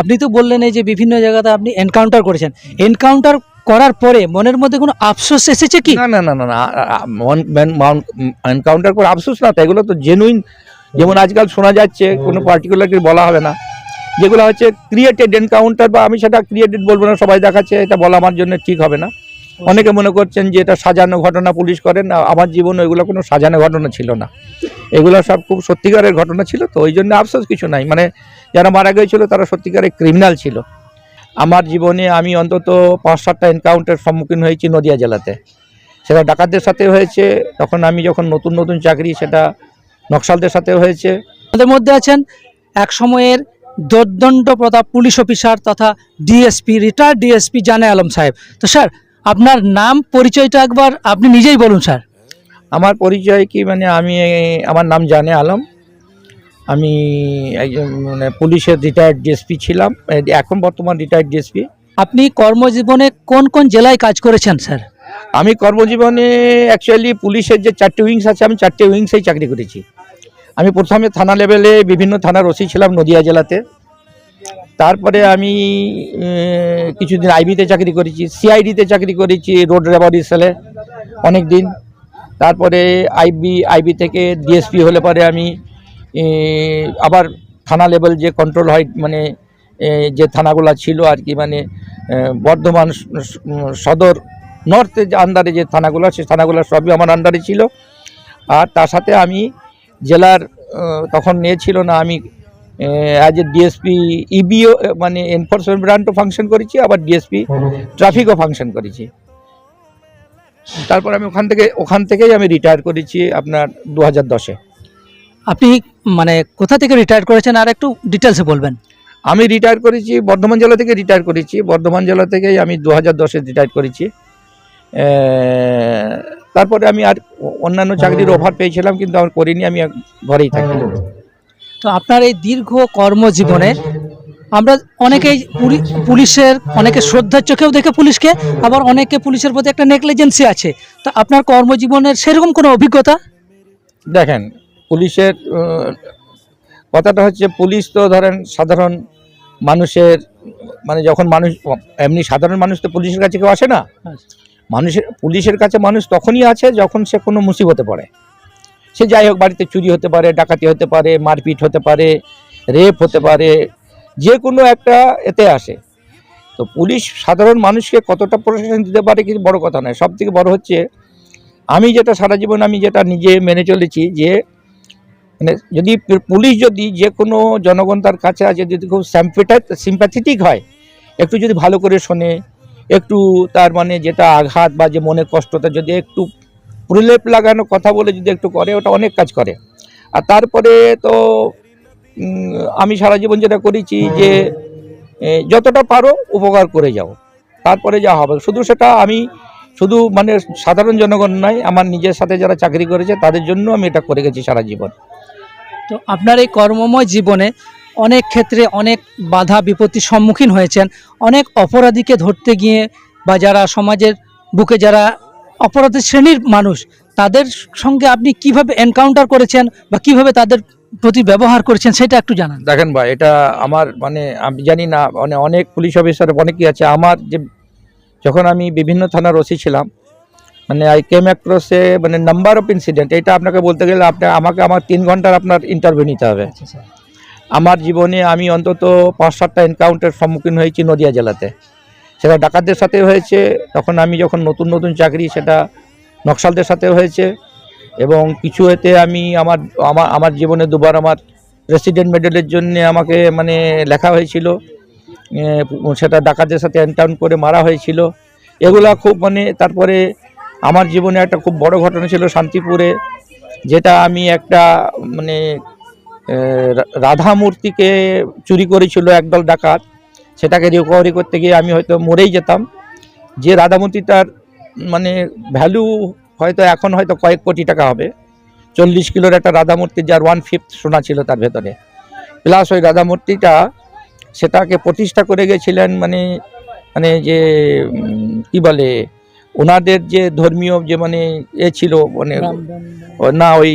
আপনি তো বললেন এই যে বিভিন্ন জায়গাতে আপনি এনকাউন্টার করেছেন। এনকাউন্টার করার পরে মনের মধ্যে কোনো আফসোস এসেছে কি? না না না না এনকাউন্টার করে আফসোস না তাইগুলো তো জেনুইন যেমন আজকাল শোনা যাচ্ছে, কোনো পার্টিকুলার বলা হবে না। যেগুলো হচ্ছে ক্রিয়েটেড এনকাউন্টার বা আমি সেটা ক্রিয়েটেড বলব না, সবাই দেখাচ্ছে, এটা বলা আমার জন্য ঠিক হবে না। অনেকে মনে করছেন যে এটা সাজানো ঘটনা পুলিশ করেন আমার জীবনে এগুলো কোনো সাজানো ঘটনা ছিল না। এগুলো সব খুব সত্যিকারের ঘটনা ছিল তো ওই জন্য আফসোস কিছু নাই। মানে যারা মারা গিয়েছিল তারা সত্যিকারের ক্রিমিনাল ছিল। আমার জীবনে আমি অন্তত পাঁচ সাতটা এনকাউন্টার সম্মুখীন হয়েছি নদিয়া জেলাতে। সেটা ডাকাতদের সাথে হয়েছে তখন আমি যখন নতুন নতুন চাকরি সেটা নকশালদের সাথে হয়েছে। আমাদের মধ্যে আছেন এক সময়ের দোর্দণ্ড প্রতাপ পুলিশ অফিসার তথা DSP retired DSP Jane Alam সাহেব। তো স্যার আপনার নাম পরিচয়টা একবার আপনি নিজেই বলুন স্যার। আমার পরিচয় কি মানে আমি আমার নাম জানে আলম। আমি একজন মানে পুলিশের রিটায়ার্ড ডিএসপি ছিলাম এখন বর্তমান রিটায়ার্ড ডিএসপি আপনি কর্মজীবনে কোন কোন জেলায় কাজ করেছেন স্যার? আমি কর্মজীবনে অ্যাকচুয়ালি পুলিশের যে চারটে উইংস আছে আমি চারটে উইংসেই চাকরি করেছি। আমি প্রথমে থানা লেভেলে বিভিন্ন থানার ওসি ছিলাম নদিয়া জেলাতে। তারপরে আমি কিছুদিন আইবিতে চাকরি করেছি, সিআইডিতে চাকরি করেছি, রোড রেবারি সেলে অনেক দিন তারপরে আইবি আইবি থেকে ডিএসপি হলে পরে আমি আবার থানা লেভেল যে কন্ট্রোল হয় মানে যে থানাগুলো ছিল আর কি মানে বর্ধমান স- স- সদর নর্থে যে আন্ডারে যে থানাগুলো সেই থানাগুলো সবই আমার আন্ডারে ছিল। আর তার সাথে আমি জেলার তখন নিয়ে ছিল না, আমি অ্যাজ এ ডিএসপি ইবিও মানে এনফোর্সমেন্ট ব্রাঞ্চও ফাংশন করেছি আবার ডিএসপি ট্রাফিকও ফাংশন করেছি। তারপর আমি ওখান থেকে ওখান থেকেই আমি রিটায়ার করেছি আপনার দু হাজার দশে। আপনি মানে কোথা থেকে রিটায়ার করেছেন? আর একটু ডিটেলসে বলবেন। আমি রিটায়ার করেছি বর্ধমান জেলা থেকে রিটায়ার করেছি। বর্ধমান জেলা থেকেই আমি দু হাজার দশে রিটায়ার করেছি। তারপরে আমি আর অন্যান্য চাকরির অফার পেয়েছিলাম কিন্তু আমার করিনি আমি ঘরেই থাকি। তো আপনার এই দীর্ঘ কর্মজীবনে আমরা অনেকেই পুলিশের অনেকে শ্রদ্ধার চোখেও দেখে পুলিশকে আবার অনেকে পুলিশের প্রতি একটা নেগলিজেন্সি আছে। তো আপনার কর্মজীবনের সেরকম কোনো অভিজ্ঞতা? দেখেন পুলিশের কথাটা হচ্ছে পুলিশ তো ধরেন সাধারণ মানুষের মানে যখন মানুষ এমনি সাধারণ মানুষ তো পুলিশের কাছে কেউ আসে না। মানুষের পুলিশের কাছে মানুষ তখনই আছে যখন সে কোনো মুসিবতে পড়ে। সে যাই হোক, বাড়িতে চুরি হতে পারে, ডাকাতি হতে পারে, মারপিট হতে পারে, রেপ হতে পারে, যে কোনো একটা এতে আসে। তো পুলিশ সাধারণ মানুষকে কতটা প্রশাসন দিতে পারে কিছু বড় কথা নয়। সব থেকে বড় হচ্ছে, আমি যেটা সারা জীবন আমি যেটা নিজে মেনে চলেছি যে মানে যদি পুলিশ যদি যে কোনো জনগণ তার কাছে আছে যদি খুব সিম্প্যাথেটিক হয়, একটু যদি ভালো করে শোনে, একটু তার মানে যেটা আঘাত বা যে মনে কষ্টটা যদি একটু প্রলেপ লাগানো কথা বলে যদি একটু করে ওটা অনেক কাজ করে। আর তারপরে তো আমি সারা জীবন যেটা করেছি যে যতটা পারো উপকার করে যাও। তারপরে যা হবে। শুধু সেটা আমি শুধু মানে সাধারণ জনগণ নয় আমার নিজের সাথে যারা চাকরি করেছে তাদের জন্য আমি এটা করে গেছি সারা জীবন। তো আপনার এই কর্মময় জীবনে অনেক ক্ষেত্রে অনেক বাধা বিপত্তির সম্মুখীন হয়েছেন। অনেক অপরাধীকে ধরতে গিয়ে বা যারা সমাজের বুকে যারা অপরাধের শ্রেণির মানুষ তাদের সঙ্গে আপনি কীভাবে এনকাউন্টার করেছেন বা কীভাবে তাদের প্রতি ব্যবহার করেছেন সেটা একটু জানান। দেখেন ভাই এটা আমার মানে আমি জানি না মানে অনেক পুলিশ অফিসার অনেকই আছে। আমার যে যখন আমি বিভিন্ন থানার ওসি ছিলাম মানে আই কেম অ্যাক্রসে মানে নাম্বার অফ ইনসিডেন্ট এটা আপনাকে বলতে গেলে আপনি আমাকে আমার তিন ঘণ্টার আপনার ইন্টারভিউ নিতে হবে। আমার জীবনে আমি অন্তত পাঁচ সাতটা এনকাউন্টার সম্মুখীন হয়েছি নদিয়া জেলাতে। সেটা ডাকাতদের সাথে হয়েছে, তখন আমি যখন নতুন নতুন চাকরি সেটা নকশালদের সাথে হয়েছে এবং কিছু এতে আমি আমার আমার আমার জীবনে দুবার আমার প্রেসিডেন্ট মেডেলের জন্য আমাকে মানে লেখা হয়েছিল সেটা ডাকাতদের সাথে এনকাউন্ট করে মারা হয়েছিল। এগুলা খুব মানে তারপরে আমার জীবনে একটা খুব বড় ঘটনা ছিল শান্তিপুরে, যেটা আমি একটা মানে রাধা মূর্তিকে চুরি করেছিল একদল ডাকাত। সেটাকে রিকভারি করতে গিয়ে আমি হয়তো মরেই যেতাম। যে রাধা মূর্তিটার মানে ভ্যালু হয়তো এখন হয়তো কয়েক কোটি টাকা হবে। চল্লিশ কিলোর একটা রাধা মূর্তি যার ওয়ান ফিফথ সোনা ছিল তার ভেতরে। প্লাস ওই রাধামূর্তিটা সেটাকে প্রতিষ্ঠা করে গেছিলেন মানে মানে যে কি বলে ওনাদের যে ধর্মীয় যে মানে এ ছিল মানে না ওই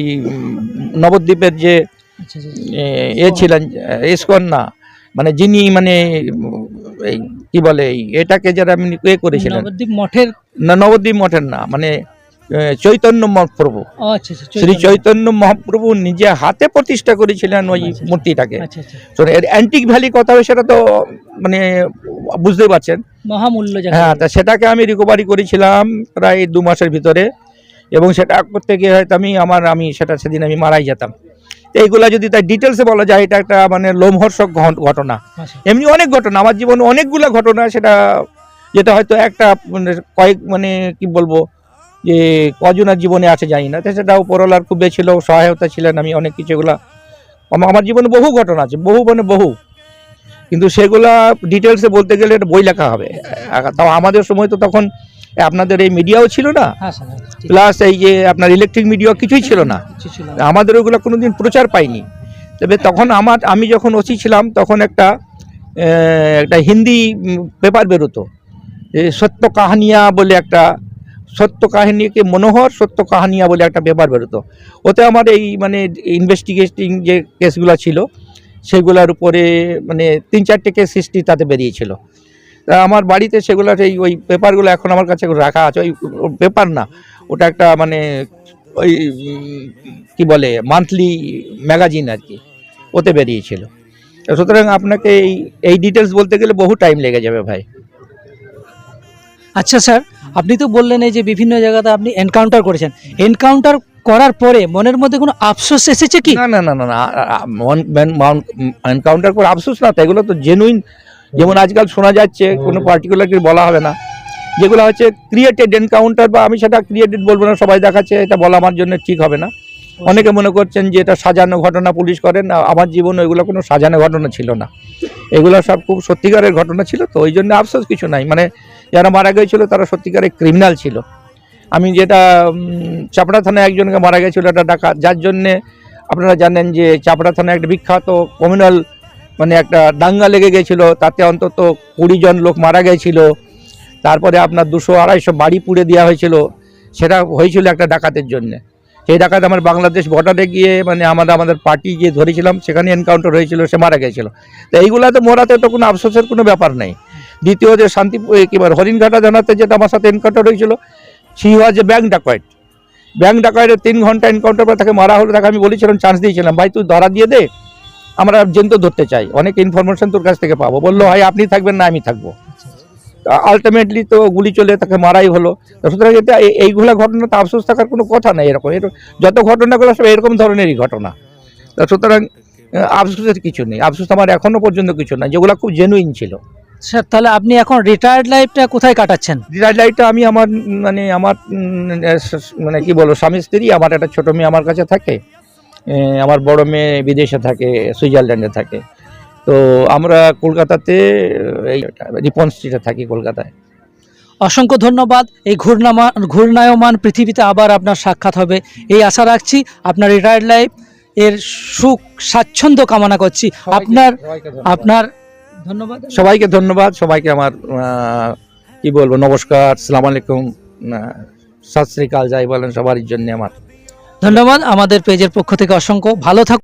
নবদ্বীপের যে এ, এ ছিলেন ইস্কন না মানে যিনি মানে এই কি বলে এটাকে যারা আমি এ করেছিলেন। নবদ্বীপ মঠের না নবদ্বীপ মঠের না মানে চৈতন্য মহাপ্রভু। আচ্ছা আচ্ছা শ্রী চৈতন্য। মহাপ্রভু নিজে হাতে প্রতিষ্ঠা করেছিলেন ওই আচ্ছা। মূর্তিটাকে। এর অ্যান্টিক ভ্যালি কথা হবে সেটা তো মানে বুঝতে পারছেন? মহামূল্য হ্যাঁ তা সেটাকে আমি রিকভারি করেছিলাম প্রায় দু মাসের ভিতরে এবং সেটা করতে গিয়ে হয়তো আমি আমার আমি সেটা সেদিন আমি মারাই যেতাম। তো এইগুলা যদি তার ডিটেলসে বলা যায় এটা একটা মানে লোমহর্ষক ঘট- ঘটনা। আচ্ছা। এমনি অনেক ঘটনা আমার জীবনে অনেকগুলো ঘটনা সেটা যেটা হয়তো একটা মানে কয়েক মানে কি বলব যে কজনের জীবনে আছে জানি না। তো সেটা উপরওয়ালার খুব ছিল সহায়তা ছিলেন আমি অনেক কিছু এগুলা আমার আমার জীবনে বহু ঘটনা আছে বহু মানে বহু। কিন্তু সেগুলা ডিটেলসে বলতে গেলে এটা বই লেখা হবে। তাও আমাদের সময় তো তখন আপনাদের এই মিডিয়াও ছিল না? হ্যাঁ স্যার হ্যাঁ, প্লাস এই যে আপনার ইলেকট্রিক মিডিয়া কিছুই ছিল না। আমাদের ওগুলো কোনোদিন প্রচার পাইনি। তবে তখন আমার আমি যখন ওসি ছিলাম তখন একটা একটা হিন্দি পেপার বেরোতো। যে সত্য কাহানিয়া বলে একটা সত্য কাহিনীকে মনোহর সত্য কাহানিয়া বলে একটা পেপার বেরোতো। ওতে আমার এই মানে ইনভেস্টিগেটিং যে কেসগুলো ছিল সেগুলোর উপরে মানে তিন চারটে কেস হিস্ট্রি তাতে বেরিয়েছিল। আমার বাড়িতে সেগুলো এই ওই পেপারগুলো এখন আমার কাছে রাখা আছে ওই পেপার না ওটা একটা মানে ওই কি বলে মান্থলি ম্যাগাজিন আর কি ওতে বেরিয়েছিল। সুতরাং আপনাকে এই এই ডিটেলস বলতে গেলে বহু টাইম লেগে যাবে ভাই। আচ্ছা স্যার আপনি তো বললেন এই যে বিভিন্ন জায়গাতে আপনি এনকাউন্টার করেছেন। এনকাউন্টার করার পরে মনের মধ্যে কোনো আফসোস এসেছে কি? না না না না না এনকাউন্টার করে আফসোস না তো এগুলো তো জেনুইন যেমন আজকাল শোনা যাচ্ছে কোনো পার্টিকুলার কিছু বলা হবে না। যেগুলো হচ্ছে ক্রিয়েটেড এনকাউন্টার বা আমি সেটা ক্রিয়েটেড বলব না সবাই দেখাচ্ছে এটা বলা আমার জন্য ঠিক হবে না। অনেকে মনে করছেন যে এটা সাজানো ঘটনা পুলিশ করেন আমার জীবনে ওইগুলো কোনো সাজানো ঘটনা ছিল না। এগুলো সব খুব সত্যিকারের ঘটনা ছিল তো ওই জন্য আফসোস কিছু নাই। মানে যারা মারা গিয়েছিল তারা সত্যিকারের ক্রিমিনাল ছিল। আমি যেটা চাপড়া থানায় একজনকে মারা গেছিল একটা ডাকাত যার জন্যে আপনারা জানেন যে চাপড়া থানায় একটা বিখ্যাত কমিউনাল মানে একটা দাঙ্গা লেগে গেছিল, তাতে অন্তত কুড়ি জন লোক মারা গেছিল। তারপরে আপনার দুশো আড়াইশো বাড়ি পুড়ে দেওয়া হয়েছিল। সেটা হয়েছিল একটা ডাকাতের জন্য। সেই ডাকাত আমার বাংলাদেশ বর্ডারে গিয়ে মানে আমাদের আমাদের পার্টি গিয়ে ধরেছিলাম, সেখানে এনকাউন্টার হয়েছিল, সে মারা গেছিল। তো এইগুলাতে মরাতে তো কোনো আফসোসের কোনো ব্যাপার নেই। দ্বিতীয় যে শান্তি কি বলে, হরিণঘাটা জানাতে যেটা আমার সাথে এনকাউন্টার হয়েছিল সি ওয়াজ যে ব্যাংক ডাকয়েট ব্যাংক ডাকয়েটের তিন ঘণ্টা এনকাউন্টার পর তাকে মারা হলো, তাকে আমি বলেছিলাম চান্স দিয়েছিলাম, ভাই, তুই ধরা দিয়ে দে। আমরা জেন্ত ধরতে চাই। অনেক ইনফরমেশন তোর কাছ থেকে পাবো। বলল ভাই আপনি থাকবেন না আমি থাকব। আলটিমেটলি তো গুলি চলে তাকে মারাই হলো। সুতরাং এটা এই- এইগুলা ঘটনা তো আফসোস থাকার কোনো কথা নেই এরকম। এর যত ঘটনাগুলো সব এরকম ধরনেরই ঘটনা। তো সুতরাং আফসোসের কিছু নেই। আফসোস আমার এখনও পর্যন্ত কিছু নাই যেগুলো খুব জেনুইন ছিল। স্যার তাহলে আপনি এখন রিটায়ার্ড লাইফটা কোথায় কাটাচ্ছেন? ডিলার লাইফটা আমি আমার মানে আমার মানে কি বলব স্বামী স্ত্রী আমার একটা ছোটো মেয়ে আমার কাছে থাকে। আমার বড় মেয়ে বিদেশে থাকে সুইজারল্যান্ডে থাকে। তো আমরা কলকাতাতে এই রিপন স্ট্রিটে থাকি কলকাতায়। অসংখ্য ধন্যবাদ। এই ঘূর্ণামান ঘূর্ণায়মান পৃথিবীতে আবার আপনার সাক্ষাৎ হবে। এই আশা রাখছি আপনার রিটায়ার্ড লাইফ এর সুখ স্বাচ্ছন্দ্য কামনা করছি। আপনার আপনার ধন্যবাদ। সবাইকে ধন্যবাদ। সবাইকে আমার কি বলব নমস্কার সালাম আলাইকুম সত শ্রীকাল যাই বলেন সবার জন্য আমার। ধন্যবাদ। আমাদের পেজের পক্ষ থেকে অসংখ্য ভালো থাকুন।